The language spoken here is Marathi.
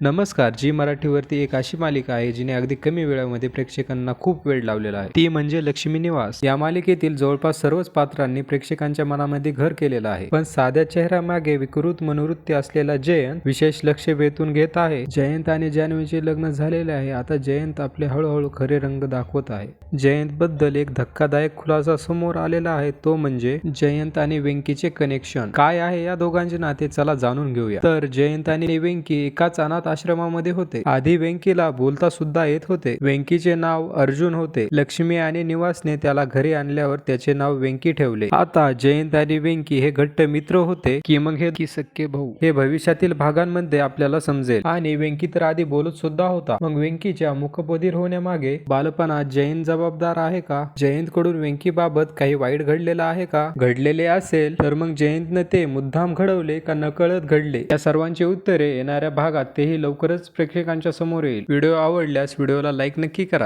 नमस्कार जी मराठीवरती एक अशी मालिका आहे जिने अगदी कमी वेळामध्ये प्रेक्षकांना खूप वेळ लावलेला आहे. ती म्हणजे लक्ष्मी निवास. या मालिकेतील जवळपास सर्वच पात्रांनी प्रेक्षकांच्या मनामध्ये घर केलेलं आहे. पण साध्या चेहऱ्यामागे विकृत मनोवृत्ती असलेला जयंत विशेष लक्ष वेधून घेत आहे. जयंत आणि जान्हवीचे लग्न झालेले आहे. आता जयंत आपले हळूहळू खरे रंग दाखवत आहे. जयंत बद्दल एक धक्कादायक खुलासा समोर आलेला आहे. तो म्हणजे जयंत आणि वेंकीचे कनेक्शन. काय आहे या दोघांचे नाते? चला जाणून घेऊया. तर जयंत आणि वेंकी एकाच अनाथ आश्रमामध्ये होते. आधी वेंकीला बोलता सुद्धा येत होते. वेंकीचे नाव अर्जुन होते. लक्ष्मी आणि निवासने त्याला घरी आणल्यावर त्याचे नाव वेंकी ठेवले. आता जयंत आणि वेंकी हे घट्ट मित्र होते की मग हे की भाऊ? हे भविष्यातील भागांमध्ये आपल्याला समजेल. आणि वेंकी तर आधी बोलत सुद्धा होता. मग वेंकीच्या मुखबोधीर होण्यामागे बालपणात जयंत जबाबदार आहे का? जयंत कडून वेंकी बाबत काही वाईट घडलेलं आहे का? घडलेले असेल तर मग जयंतनं ते मुद्दाम घडवले का नकळत घडले? या सर्वांची उत्तरे येणाऱ्या भागात तेही लवकरच प्रेक्षकांच्या समोर येईल. व्हिडिओ आवडल्यास व्हिडिओला लाईक नक्की करा.